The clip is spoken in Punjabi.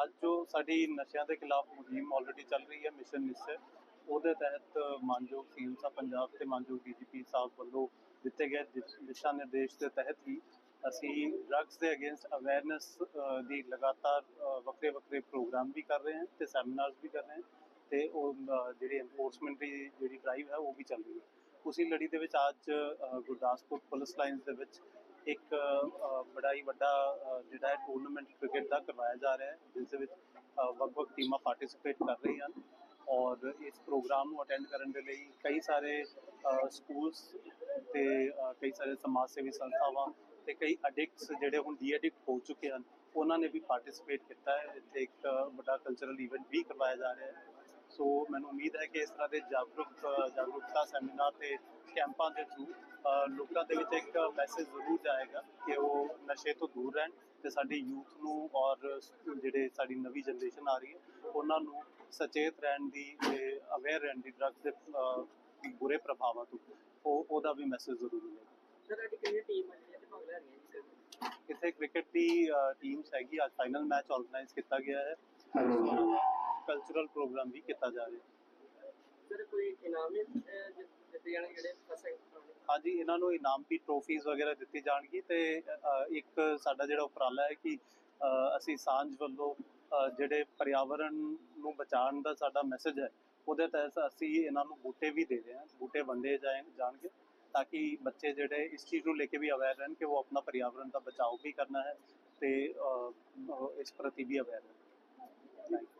ਅੱਜ ਜੋ ਸਾਡੀ ਨਸ਼ਿਆਂ ਦੇ ਖਿਲਾਫ ਮੁਹਿੰਮ ਆਲਰੇਡੀ ਚੱਲ ਰਹੀ ਹੈ ਮਿਸ਼ਨ ਨਿਸ਼ਚੈ ਉਹਦੇ ਤਹਿਤ ਮਾਨਯੋਗ ਸੀਐਮ ਸਾਹਿਬ ਪੰਜਾਬ ਤੇ ਮਾਨਯੋਗ ਡੀਜੀਪੀ ਸਾਹਿਬ ਵੱਲੋਂ ਦਿੱਤੇ ਗਏ ਦਿਸ਼ਾ ਨਿਰਦੇਸ਼ ਦੇ ਤਹਿਤ ਹੀ ਅਸੀਂ ਡਰੱਗਸ ਦੇ ਅਗੇਂਸਟ ਅਵੇਅਰਨੈਸ ਦੀ ਲਗਾਤਾਰ ਵੱਖਰੇ ਵੱਖਰੇ ਪ੍ਰੋਗਰਾਮ ਵੀ ਕਰ ਰਹੇ ਹਾਂ ਤੇ ਸੈਮੀਨਾਰਸ ਵੀ ਕਰ ਰਹੇ ਹਾਂ ਤੇ ਉਹ ਜਿਹੜੀ ਐਨਫੋਰਸਮੈਂਟ ਦੀ ਜਿਹੜੀ ਡਰਾਈਵ ਹੈ ਉਹ ਵੀ ਚੱਲ ਰਹੀ ਹੈ। ਉਸੇ ਲੜੀ ਦੇ ਵਿੱਚ ਅੱਜ ਗੁਰਦਾਸਪੁਰ ਪੁਲਿਸ ਲਾਈਨਸ ਦੇ ਵਿੱਚ ਇੱਕ ਬੜਾ ਹੀ ਵੱਡਾ ਜਿਹੜਾ ਹੈ ਟੂਰਨਾਮੈਂਟ ਕ੍ਰਿਕਟ ਦਾ ਕਰਵਾਇਆ ਜਾ ਰਿਹਾ ਹੈ, ਜਿਸ ਦੇ ਵਿੱਚ ਵੱਖ-ਵੱਖ ਟੀਮਾਂ ਪਾਰਟਿਸਿਪੇਟ ਕਰ ਰਹੀਆਂ ਹਨ ਔਰ ਇਸ ਪ੍ਰੋਗਰਾਮ ਨੂੰ ਅਟੈਂਡ ਕਰਨ ਦੇ ਲਈ ਕਈ ਸਾਰੇ ਸਕੂਲਸ ਤੇ ਕਈ ਸਾਰੇ ਸਮਾਜ ਸੇਵੀ ਸੰਸਥਾਵਾਂ ਤੇ ਕਈ ਅਡਿਕਟਸ ਜਿਹੜੇ ਹੁਣ ਡੀ ਐਡਿਕਟ ਹੋ ਚੁੱਕੇ ਹਨ, ਉਹਨਾਂ ਨੇ ਵੀ ਪਾਰਟਿਸਿਪੇਟ ਕੀਤਾ ਹੈ। ਇੱਥੇ ਇੱਕ ਵੱਡਾ ਕਲਚਰਲ ਇਵੈਂਟ ਵੀ ਕਰਵਾਇਆ ਜਾ ਰਿਹਾ ਹੈ। ਸੋ ਮੈਨੂੰ ਉਮੀਦ ਹੈ ਕਿ ਇਸ ਤਰ੍ਹਾਂ ਦੇ ਜਾਗਰੂਕ ਜਾਗਰੂਕਤਾ ਸੈਮੀਨਾਰ ਤੇ ਕੈਂਪਾਂ ਦੇ ਥਰੂ ਲੋਕਾਂ ਦੇ ਵਿੱਚ ਇੱਕ ਮੈਸੇਜ ਜ਼ਰੂਰ ਜਾਏਗਾ ਕਿ ਉਹ ਨਸ਼ੇ ਤੋਂ ਦੂਰ ਰਹਿਣ ਤੇ ਸਾਡੀ ਯੂਥ ਨੂੰ ਔਰ ਜਿਹੜੇ ਸਾਡੀ ਨਵੀਂ ਜਨਰੇਸ਼ਨ ਆ ਰਹੀ ਹੈ ਉਹਨਾਂ ਨੂੰ ਸਚੇਤ ਰਹਿਣ ਦੀ ਤੇ ਅਵੇਅਰ ਰਹਿਣ ਦੀ ਡਰੱਗਸ ਦੇ ਬੁਰੇ ਪ੍ਰਭਾਵਾਂ ਤੋਂ ਉਹ ਉਹਦਾ ਵੀ ਮੈਸੇਜ ਜ਼ਰੂਰ ਮਿਲੇਗਾ ਸਰ ਸਾਡੀ ਕਿੰਨੀ ਟੀਮ ਹੈ? ਜਿਹੜੀ ਭਾਗ ਲੈ ਰਹੀ ਹੈ ਜੀ ਇੱਥੇ ਕ੍ਰਿਕਟ ਦੀ ਟੀਮਸ ਹੈਗੀ ਅੱਜ ਫਾਈਨਲ ਮੈਚ ਆਰਗੇਨਾਈਜ਼ ਕੀਤਾ ਗਿਆ ਹੈ। ਕਲਚਰਲ ਪ੍ਰੋਗਰਾਮ ਵੀ ਕੀਤਾ ਜਾ ਰਿਹਾ। ਹੈ ਸਰ ਕੋਈ ਇਨਾਮ ਦਿੱਤੇ ਜਾਣਗੇ ਜਿਹੜੇ ਫਸੇ? ਹਾਂਜੀ ਇਹਨਾਂ ਨੂੰ ਇਨਾਮ ਦੀ ਟਰੋਫੀਜ਼ ਵਗੈਰਾ ਦਿੱਤੀ ਜਾਣਗੀ ਤੇ ਇੱਕ ਸਾਡਾ ਜਿਹੜਾ ਉਪਰਾਲਾ ਹੈ ਕਿ ਅਸੀਂ ਸਾਂਝ ਵੱਲੋਂ ਜਿਹੜੇ ਪਰਿਆਵਰਣ ਨੂੰ ਬਚਾਉਣ ਦਾ ਸਾਡਾ ਮੈਸੇਜ ਹੈ ਉਹਦੇ ਤਹਿਤ ਅਸੀਂ ਇਹਨਾਂ ਨੂੰ ਬੂਟੇ ਵੀ ਦੇ ਰਹੇ ਹਾਂ ਬੂਟੇ ਵੰਡੇ ਜਾਣਗੇ ਤਾਂ ਕਿ ਬੱਚੇ ਜਿਹੜੇ ਇਸ ਚੀਜ਼ ਨੂੰ ਲੈ ਕੇ ਵੀ ਅਵੇਅਰ ਰਹਿਣ ਕਿ ਉਹ ਆਪਣਾ ਪਰਿਆਵਰਣ ਦਾ ਬਚਾਓ ਵੀ ਕਰਨਾ ਹੈ ਤੇ ਇਸ ਪ੍ਰਤੀ ਵੀ ਅਵੇਅਰ ਰਹਿਣ। Thank you